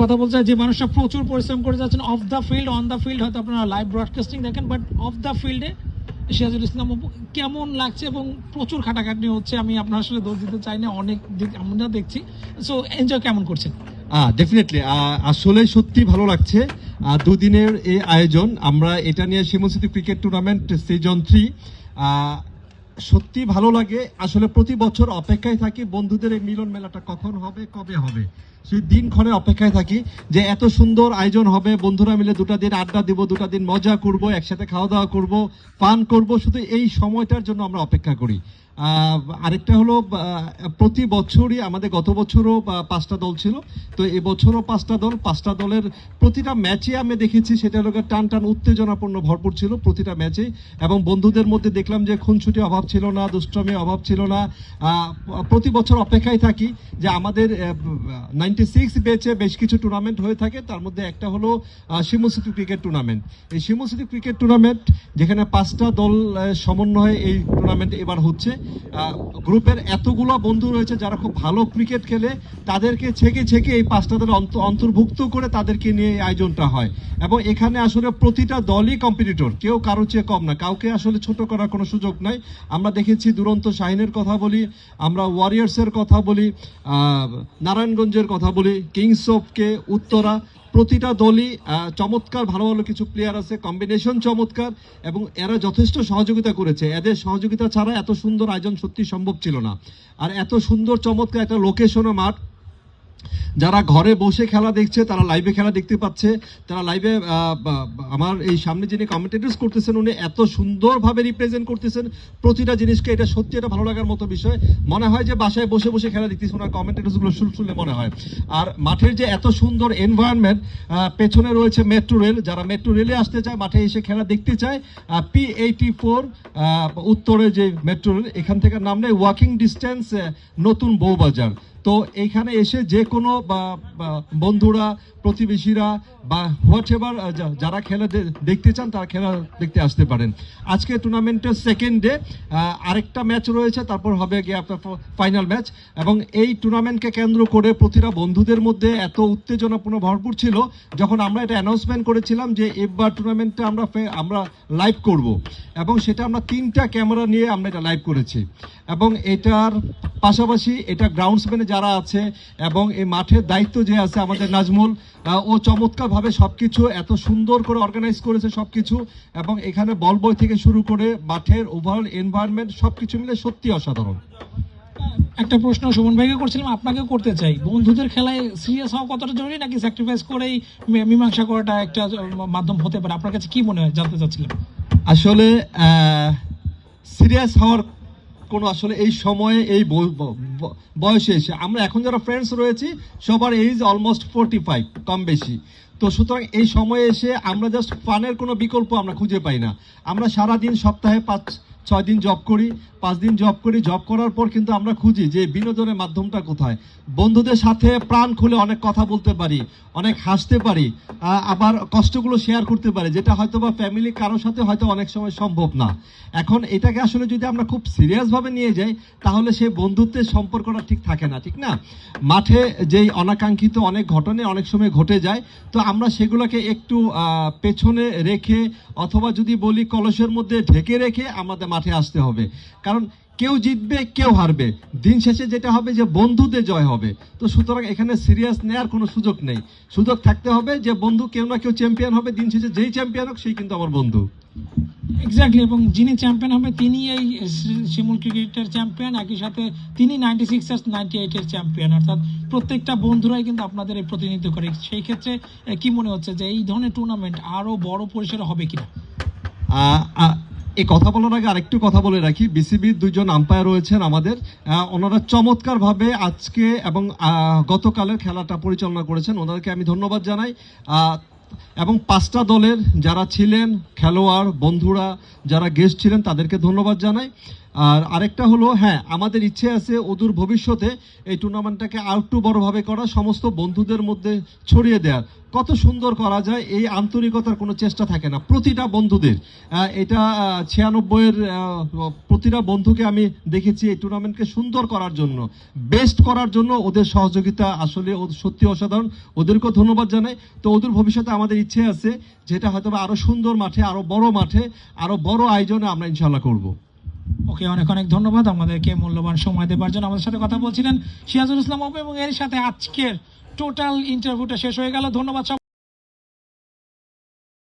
কথা বলতে যে মানুষরা প্রচুর পরিশ্রম করে যাচ্ছেন off the field on the field হয়তো আপনারা লাইভ ব্রডকাস্টিং দেখেন বাট অফ দ্য ফিল্ডে সিরাজুল ইসলাম কেমন লাগছে এবং প্রচুর খাটাখাটনি হচ্ছে, আমি আপনার আসলে দোষ দিতে চাই না, অনেক আমরা দেখছি। সো এনজয় কেমন করছেন? ডেফিনেটলি আসলে সত্যি ভালো লাগছে। দুদিনের এই আয়োজন, আমরা এটা নিয়ে শিমুসিটি ক্রিকেট টুর্নামেন্ট সিজন থ্রি সত্যি ভালো লাগে। আসলে প্রতি বছর অপেক্ষায় থাকি। বন্ধুদের এই মিলন মেলাটা কখন হবে, কবে হবে? সেই দিন ক্ষণে অপেক্ষায় থাকি যে এত সুন্দর আয়োজন হবে। বন্ধুরা মিলে দুটা দিন আড্ডা দিব, দুটা দিন মজা করব, একসাথে খাওয়া দাওয়া করব, পান করব। শুধু এই সময়টার জন্য আমরা অপেক্ষা করি। আরেকটা হলো প্রতি বছরই আমাদের গত বছরও পাঁচটা দল ছিল। তো এবছরও পাঁচটা দল, পাঁচটা দলের প্রতিটা ম্যাচে আমি দেখেছি, সেটা হলো টান টান উত্তেজনাপূর্ণ ভরপুর ছিল প্রতিটা ম্যাচে এবং বন্ধুদের মধ্যে দেখলাম যে খুনছুটি অভাব ছিল না, দুষ্টমি অভাব ছিল না। প্রতি বছর অপেক্ষায় থাকি যে আমাদের নাইনটি সিক্স বেচে বেশ কিছু টুর্নামেন্ট হয়ে থাকে। তার মধ্যে একটা হলো শিমুসিটি ক্রিকেট টুর্নামেন্ট এই শিমুসিটি ক্রিকেট টুর্নামেন্ট যেখানে পাঁচটা দল সমন্বয়ে এই টুর্নামেন্ট এবার হচ্ছে। গ্রুপের এতগুলো বন্ধু রয়েছে যারা খুব ভালো ক্রিকেট খেলে, তাদেরকে ছেকে ছেকে এই পাঁচটা দল অন্তর্ভুক্ত করে তাদেরকে নিয়ে এই আয়োজনটা হয়। এবং এখানে আসলে প্রতিটা দলই কম্পিটিটর কেউ কারও চেয়ে কম না। কাউকে আসলে ছোট করার কোনো সুযোগ নাই। আমরা দেখেছি দুরন্ত শাহিনের কথা বলি, আমরা ওয়ারিয়ার্সের কথা বলি নারায়ণগঞ্জের কথা বলি কিংস অফকে উত্তরা প্রতিটা দলই চমৎকার, ভালো ভালো কিছু প্লেয়ার আছে কম্বিনেশন চমৎকার এবং এরা যথেষ্ট সহযোগিতা করেছে। এদের সহযোগিতা ছাড়া এত সুন্দর আয়োজন সত্যি সম্ভব ছিল না। আর এত সুন্দর, চমৎকার একটা লোকেশনও মাঠ যারা ঘরে বসে খেলা দেখছে, তারা লাইভে খেলা দেখতে পাচ্ছে। তারা লাইভে আমার এই সামনে যিনি কমেন্টেটর্স করতেছেন, উনি এত সুন্দরভাবে রিপ্রেজেন্ট করতেছেন প্রতিটা জিনিসকে। এটা সত্যি এটা ভালো লাগার মতো বিষয়। মনে হয় যে বাসায় বসে বসে খেলা দেখতেছে ওনার কমেন্টেটর্সগুলো শুন শুনলে মনে হয়। আর মাঠের যে এত সুন্দর এনভায়রনমেন্ট পেছনে রয়েছে মেট্রো রেল যারা মেট্রো রেলে আসতে চায়, মাঠে এসে খেলা দেখতে চায় পি এইটি ফোর উত্তরে যে মেট্রো রেল এখান থেকে নামলে ওয়াকিং ডিস্টেন্স নতুন বউবাজার। তো এইখানে এসে যে কোনো বন্ধুরা, প্রতিবেশীরা বা হোয়াট এভার যারা খেলা দেখতে চান তারা খেলা দেখতে আসতে পারেন। আজকে টুর্নামেন্টের সেকেন্ড ডে আরেকটা ম্যাচ রয়েছে, তারপর হবে গিয়ে আপনার ফাইনাল ম্যাচ এবং এই টুর্নামেন্টকে কেন্দ্র করে প্রতিটা বন্ধুদের মধ্যে এত উত্তেজনাপূর্ণ, ভরপুর ছিল, যখন আমরা এটা অ্যানাউন্সমেন্ট করেছিলাম যে এবার টুর্নামেন্টটা আমরা আমরা লাইভ করব। এবং সেটা আমরা তিনটা ক্যামেরা নিয়ে আমরা এটা লাইভ করেছি। এবং এটার পাশাপাশি এটা গ্রাউন্ডসম্যানে যারা আছে এবং এই মাঠের দায়িত্ব যে আছে আমাদের নাজমুল ও চমৎকারভাবে সবকিছু এত সুন্দর করে অর্গানাইজ করেছে সবকিছু এবং এখানে বল বই থেকে শুরু করে মাঠের ওভারঅল এনভায়রনমেন্ট সবকিছু মিলে সত্যি অসাধারণ। একটা প্রশ্ন সুমন ভাইকে করছিলাম আপনাকেও করতে চাই। বন্ধুদের খেলায় সিরিয়াস হওয়া কতটা জরুরি নাকি স্যাক্রিফাইস করেই মীমাংসা করাটা একটা মাধ্যম হতে পারে? আপনার কাছে কি মনে হয়? জানতে চাচ্ছিলাম। আসলে সিরিয়াস হওয়ার কোনো আসলে এই সময়ে এই বয়সে এসে। আমরা এখন যারা ফ্রেন্ডস রয়েছি, সবার এইজ অলমোস্ট ফোরটি ফাইভ কম বেশি। তো সুতরাং এই সময়ে এসে আমরা জাস্ট ফানের কোনো বিকল্প আমরা খুঁজে পাই না। আমরা সারা দিন সপ্তাহে পাঁচ ছয় দিন জব করি, পাঁচ দিন জব করি জব করার পর কিন্তু আমরা খুঁজি যে বিনোদনের মাধ্যমটা কোথায়। বন্ধুদের সাথে প্রাণ খুলে অনেক কথা বলতে পারি, অনেক হাসতে পারি আবার কষ্টগুলো শেয়ার করতে পারি, যেটা হয়তো বা ফ্যামিলি কারোর সাথে হয়তো অনেক সময় সম্ভব না। এখন এটাকে আসলে যদি আমরা খুব সিরিয়াসভাবে নিয়ে যাই, তাহলে সেই বন্ধুত্বের সম্পর্কটা ঠিক থাকে না, ঠিক না? মাঠে যেই অনাকাঙ্ক্ষিত অনেক ঘটনা অনেক সময় ঘটে যায়, তো আমরা সেগুলোকে একটু পেছনে রেখে অথবা যদি বলি কলসের মধ্যে ঢেকে রেখে আমাদের মাঠে আসতে হবে। কারণ কেউ জিতবে কেউ হারবে। দিন শেষে যেটা হবে যে বন্ধুদের জয় হবে। তো সুতরাং এখানে সিরিয়াস নেওয়ার কোনো সুযোগ নেই। সুযোগ থাকতে হবে যে বন্ধু কেউ না কেউ চ্যাম্পিয়ন হবে। দিন শেষে যেই চ্যাম্পিয়ন হোক সেই কিন্তু আমার বন্ধু। এক্স্যাক্টলি এবং যিনি চ্যাম্পিয়ন হবে তিনি এই শিমুল ক্রিকেটের চ্যাম্পিয়ন। একই সাথে তিনি নাইনটি সিক্স আর নাইনটি এইটের চ্যাম্পিয়ন। অর্থাৎ প্রত্যেকটা বন্ধুরাই কিন্তু আপনাদের এই প্রতিনিধিত্ব করে। সেই ক্ষেত্রে কি মনে হচ্ছে যে এই ধরনের টুর্নামেন্ট আরও বড় পরিসরে হবে কিনা? এই কথা বলার আগে আরেকটু কথা বলে রাখি। বিসিবির দুজন আম্পায়ার রয়েছেন আমাদের। ওনারা চমৎকারভাবে আজকে এবং গতকালের খেলাটা পরিচালনা করেছেন। ওনাদেরকে আমি ধন্যবাদ জানাই। এবং পাঁচটা দলের যারা ছিলেন, খেলোয়াড়, বন্ধুরা, যারা গেস্ট ছিলেন, তাদেরকে ধন্যবাদ জানাই। আর আরেকটা হলো হ্যাঁ আমাদের ইচ্ছে আছে অদূর ভবিষ্যতে এই টুর্নামেন্টটাকে আর একটু বড়োভাবে করা, সমস্ত বন্ধুদের মধ্যে ছড়িয়ে দেওয়ার। কত সুন্দর করা যায়, এই আন্তরিকতার কোনো চেষ্টা থাকে না। প্রতিটা বন্ধুদের এটা ছিয়ানব্বইয়ের প্রতিটা বন্ধুকে আমি দেখেছি এই টুর্নামেন্টকে সুন্দর করার জন্য বেস্ট করার জন্য ওদের সহযোগিতা আসলে সত্যি অসাধারণ। ওদেরকেও ধন্যবাদ জানাই। তো ওদের ভবিষ্যতে আমাদের ইচ্ছে আছে, যেটা হয়তো বা আরও সুন্দর মাঠে আরও বড় মাঠে আরও বড় আয়োজনে আমরা ইনশাল্লাহ করব। ওকে, অনেক অনেক ধন্যবাদ আমাদেরকে মূল্যবান সময় দেবার জন্য। আমাদের সাথে কথা বলছিলেন সিয়াজুল ইসলাম অপু এবং এর সাথে আজকের টোটাল ইন্টারভিউটা শেষ হয়ে গেল। ধন্যবাদ